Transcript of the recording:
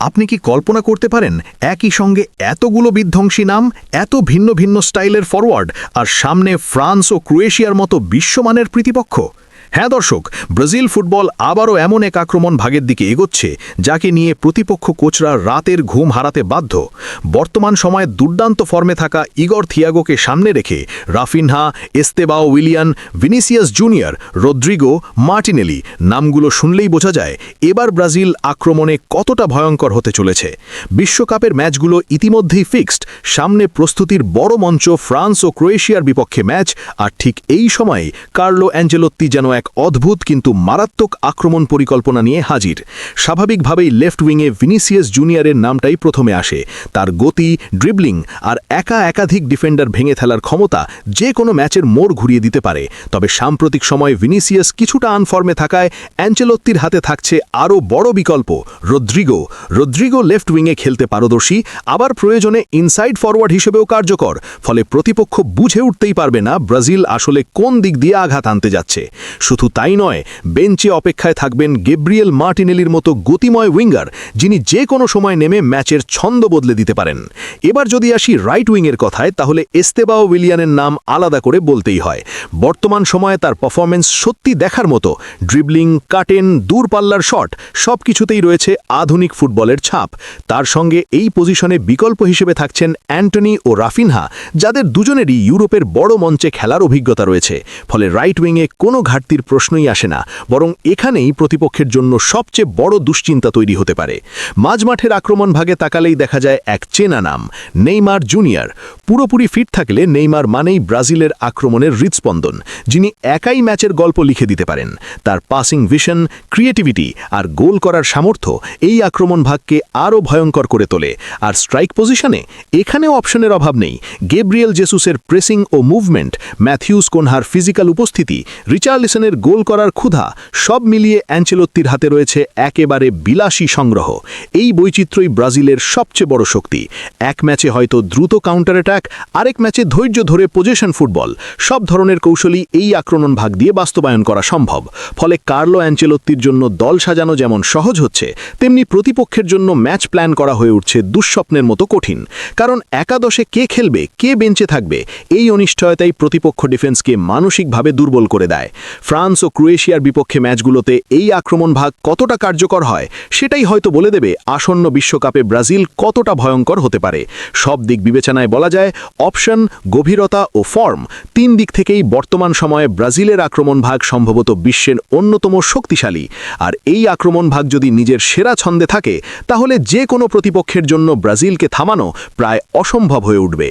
আপনি কি কল্পনা করতে পারেন একই সঙ্গে এতগুলো বিধ্বংসী নাম, এত ভিন্ন ভিন্ন স্টাইলের ফরওয়ার্ড আর সামনে ফ্রান্স ও ক্রোয়েশিয়ার মতো বিশ্বমানের প্রতিপক্ষ? হ্যাঁ দর্শক, ব্রাজিল ফুটবল আবারও এমন এক আক্রমণ ভাগের দিকে এগোচ্ছে, যাকে নিয়ে প্রতিপক্ষ কোচরা রাতের ঘুম হারাতে বাধ্য। বর্তমান সময়ে দুর্দান্ত ফর্মে থাকা ইগর থিয়াগোকে সামনে রেখে Raphinha, Estevao Willian, Vinicius junior, Rodrigo, Martinelli নামগুলো শুনলেই বোঝা যায়, এবার ব্রাজিল আক্রমণে কতটা ভয়ঙ্কর হতে চলেছে। বিশ্বকাপের ম্যাচগুলো ইতিমধ্যেই ফিক্সড, সামনে প্রস্তুতির বড় মঞ্চ ফ্রান্স ও ক্রোয়েশিয়ার বিপক্ষে ম্যাচ, আর ঠিক এই সময়ে কার্লো অ্যাঞ্জেলোত্তি যেন অদ্ভুত কিন্তু মারাত্মক আক্রমণ পরিকল্পনা নিয়ে হাজির। স্বাভাবিকভাবেই লেফট উইংয়ে ভিনিসিয়াস জুনিয়রের নামটাই প্রথমে আসে। তার গতি, ড্রিবলিং আর একা একাধিক ডিফেন্ডার ভেঙে ফেলার ক্ষমতা যে কোনো ম্যাচের মোড় ঘুরিয়ে দিতে পারে। তবে সাম্প্রতিক সময়ে ভিনিসিয়াস কিছুটা আনফর্মে থাকায় অ্যাঞ্চেলত্তির হাতে থাকছে আরও বড় বিকল্প, রদ্রিগো। রদ্রিগো লেফট উইংয়ে খেলতে পারদর্শী, আবার প্রয়োজনে ইনসাইড ফরওয়ার্ড হিসেবেও কার্যকর, ফলে প্রতিপক্ষ বুঝে উঠতেই পারবে না ব্রাজিল আসলে কোন দিক দিয়ে আঘাত আনতে যাচ্ছে। শুধু তাই নয়, বেঞ্চে অপেক্ষায় থাকবেন গেব্রিয়েল মার্টিনেলির মতো গতিময় উইঙ্গার, যিনি যে কোনো সময় নেমে ম্যাচের ছন্দ বদলে দিতে পারেন। এবার যদি আসি রাইট উইংয়ের কথায়, তাহলে এস্তেবাও উইলিয়ানের নাম আলাদা করে বলতেই হয়। বর্তমান সময়ে তার পারফরমেন্স সত্যি দেখার মতো, ড্রিবলিং, কাটেন, দূরপাল্লার শট সব কিছুতেই রয়েছে আধুনিক ফুটবলের ছাপ। তার সঙ্গে এই পজিশনে বিকল্প হিসেবে থাকছেন অ্যান্টনি ও রাফিনহা, যাদের দুজনেরই ইউরোপের বড় মঞ্চে খেলার অভিজ্ঞতা রয়েছে। ফলে রাইট উইংয়ে কোনো ঘাটতির প্রশ্নই আসে না, বরং এখানেই প্রতিপক্ষের জন্য সবচেয়ে বড় দুশ্চিন্তা তৈরি হতে পারে। মাঝমাঠের আক্রমণ ভাগে তাকালেই দেখা যায় এক চেনা নাম, নেইমার জুনিয়র। পুরোপুরি ফিট থাকলে নেইমার মানেই ব্রাজিলের আক্রমণের হৃৎস্পন্দন যিনি একাই ম্যাচের গল্প লিখে দিতে পারেন। তার পাসিং ভিশন ক্রিয়েটিভিটি আর গোল করার সামর্থ্য এই আক্রমণ ভাগকে আরও ভয়ঙ্কর করে তোলে। আর স্ট্রাইক পজিশনে এখানেও অপশনের অভাব নেই। গেব্রিয়েল জেসুসের প্রেসিং ও মুভমেন্ট ম্যাথিউস কোনহার ফিজিক্যাল উপস্থিতি, রিচার্লিসনের গোল করার ক্ষুধা সব মিলিয়ে অ্যাঞ্চেলত্তির হাতে রয়েছে একেবারে বিলাসী সংগ্রহ। এই বৈচিত্র্যই ব্রাজিলের সবচেয়ে বড় শক্তি। এক ম্যাচে হয়তো দ্রুত কাউন্টার অ্যাটাক আরেক ম্যাচে ধৈর্য ধরে পজিশন ফুটবল সব ধরনের কৌশলই এই আক্রমণ ভাগ দিয়ে বাস্তবায়ন করা সম্ভব। ফলে কার্লো অ্যাঞ্চেলত্তির জন্য দল সাজানো যেমন সহজ হচ্ছে, তেমনি প্রতিপক্ষের জন্য ম্যাচ প্ল্যান করা হয়ে উঠছে দুঃস্বপ্নের মতো কঠিন। কারণ একাদশে কে খেলবে, কে বেঞ্চে থাকবে, এই অনিশ্চয়তাই প্রতিপক্ষ ডিফেন্সকে মানসিকভাবে দুর্বল করে দেয়। ফ্রান্স ও ক্রোয়েশিয়ার বিপক্ষে ম্যাচগুলোতে এই আক্রমণ ভাগ কতটা কার্যকর হয়, সেটাই হয়তো বলে দেবে আসন্ন বিশ্বকাপে ব্রাজিল কতটা ভয়ঙ্কর হতে পারে। সব দিক বিবেচনায় বলা যায়, অপশন, গভীরতা ও ফর্ম তিন দিক থেকেই বর্তমান সময়ে ব্রাজিলের আক্রমণ ভাগ সম্ভবত বিশ্বের অন্যতম শক্তিশালী। আর এই আক্রমণ ভাগ যদি নিজের সেরা ছন্দে থাকে, তাহলে যে কোনো প্রতিপক্ষের জন্য ব্রাজিলকে থামানো প্রায় অসম্ভব হয়ে উঠবে।